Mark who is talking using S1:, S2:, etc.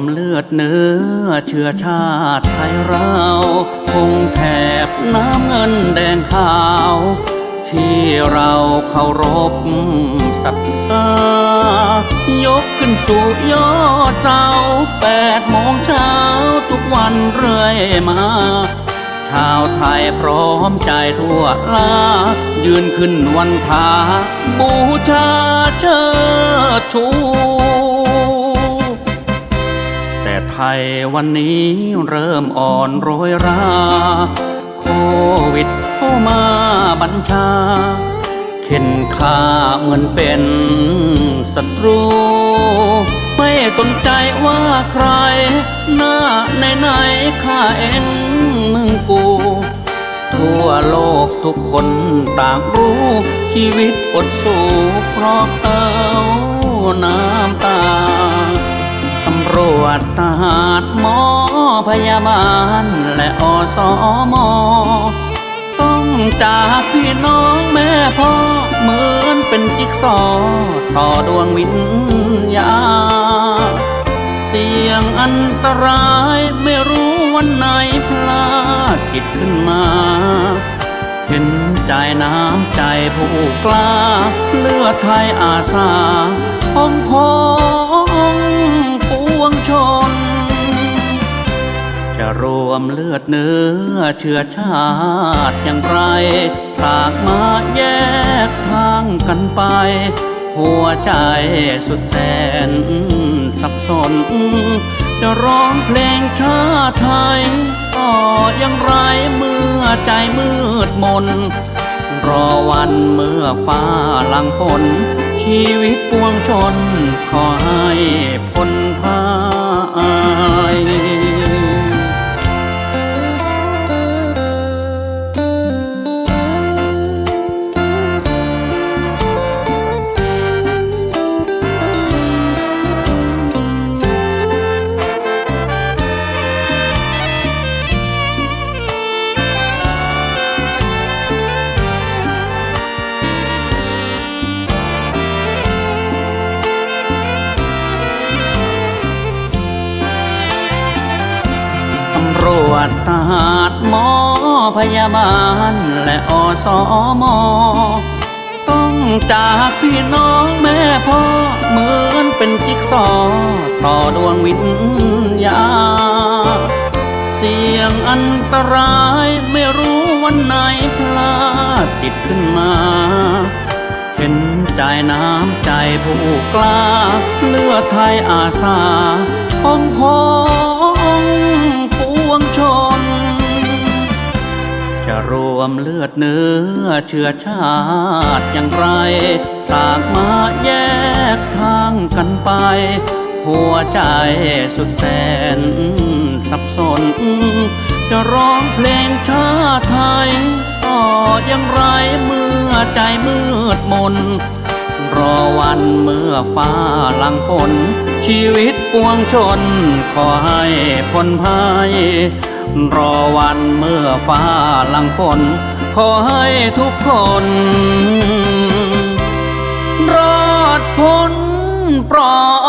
S1: มเลือดเนื้อเชื้อชาติไทยเราคงแถบน้ำเงินแดงขาว ที่เราเคารพศรัทธายกขึ้นสู่ยอดเสาแปดโมงเช้าทุกวันเรื่อยมา ชาวไทยพร้อมใจทั่วลา ยืนขึ้นวันทา บูชาเชิดชู ไทยวันนี้เริ่มอ่อนโรยรา โควิดเข้ามาบัญชา เข็นฆ่าเหมือนเป็นศัตรู ไม่สนใจว่าใคร หน้าไหนไหนข้าเองมึงกู ทั่วโลกทุกคนต่างรู้ ชีวิตอดสู้เพราะเอาน้ำตาำรวจทหารหมอพยาบาลและอสมต้องจากพี่น้องแม่พ่อเหมือนเป็นจิ๊กซอต่อดวงวิญญาเสียงอันตรายไม่รู้วันไหนพลาดกิดขึ้นมา เห็นใจน้ำใจผู้กล้าเลือดไทยอาสา เลือดเนื้อเชื้อชาติอย่างไรต่างมาแยกทางกันไป หัวใจสุดแสน สับสน จะร้องเพลงชาติไทยก็อย่างไรเมื่อใจมืดมน รอวันเมื่อฟ้าลังฝนชีวิตปวงชนขอให้พ้นพายำรวจทหารหมอพยาบาลและอสมอต้องจากพี่น้องแม่พ่อเหมือนเป็นจิ๊กซอต่อดวงวิญญาเสียงอันตรายไม่รู้วันไหนพลาดติดขึ้นมาเห็นใจน้ำใจผู้กล้าเลือดไทยอาสาพองพอ วมเลือดเนื้อเชื้อชาติอย่างไร ต่างมาแยกทางกันไป หัวใจสุดแสน สับสน จะร้องเพลงชาติไทยก็อย่างไรเมื่อใจมืดมน รอวันเมื่อฟ้าลังฝนชีวิตปวงชน ขอให้พ้นภัย รอวันเมื่อฟ้าลังฝน ขอให้ทุกคน รอดพ้นปลอด